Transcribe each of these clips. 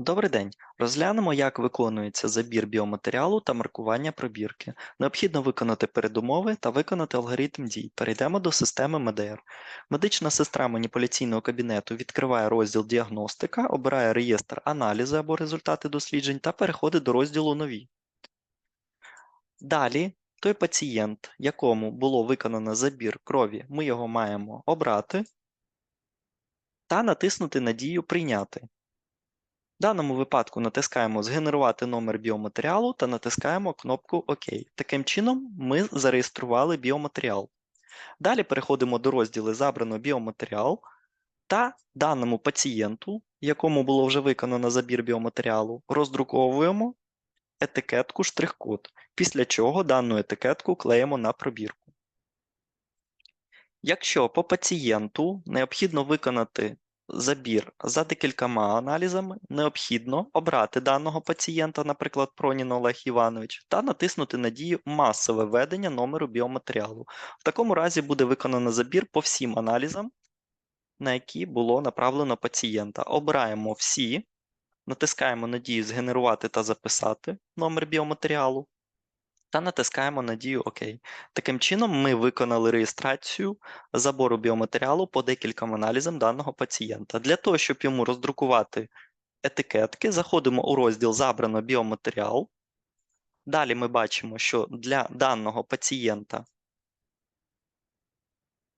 Добрий день. Розглянемо, як виконується забір біоматеріалу та маркування пробірки. Необхідно виконати передумови та виконати алгоритм дій. Перейдемо до системи МДР. Медична сестра маніпуляційного кабінету відкриває розділ діагностика, обирає реєстр аналізи або результати досліджень та переходить до розділу нові. Далі той пацієнт, якому було виконано забір крові, ми його маємо обрати та натиснути на дію Прийняти. В даному випадку натискаємо Згенерувати номер біоматеріалу та натискаємо кнопку ОК. Таким чином, ми зареєстрували біоматеріал. Далі переходимо до розділу Забрано біоматеріал та даному пацієнту, якому було вже виконано забір біоматеріалу, роздруковуємо етикетку штрих-код, після чого дану етикетку клеїмо на пробірку. Якщо по пацієнту необхідно виконати забір за декількома аналізами, необхідно обрати даного пацієнта, наприклад, Пронін Олег Іванович, та натиснути на дію масове введення номеру біоматеріалу. В такому разі буде виконано забір по всім аналізам, на які було направлено пацієнта. Обираємо всі, натискаємо на дію Згенерувати та записати номер біоматеріалу. Та натискаємо на дію ОК. Таким чином, ми виконали реєстрацію забору біоматеріалу по декільком аналізам даного пацієнта. Для того, щоб йому роздрукувати етикетки, заходимо у розділ Забрано біоматеріал. Далі ми бачимо, що для даного пацієнта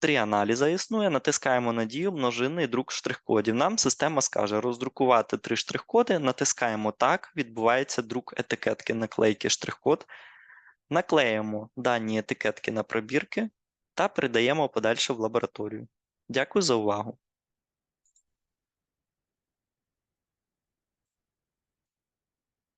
три аналізи існує. Натискаємо на дію множинний друк штрих-кодів. Нам система скаже роздрукувати три штрих-коди, натискаємо так, відбувається друк етикетки наклейки штрих-код. Наклеїмо дані етикетки на пробірки та передаємо подальше в лабораторію. Дякую за увагу!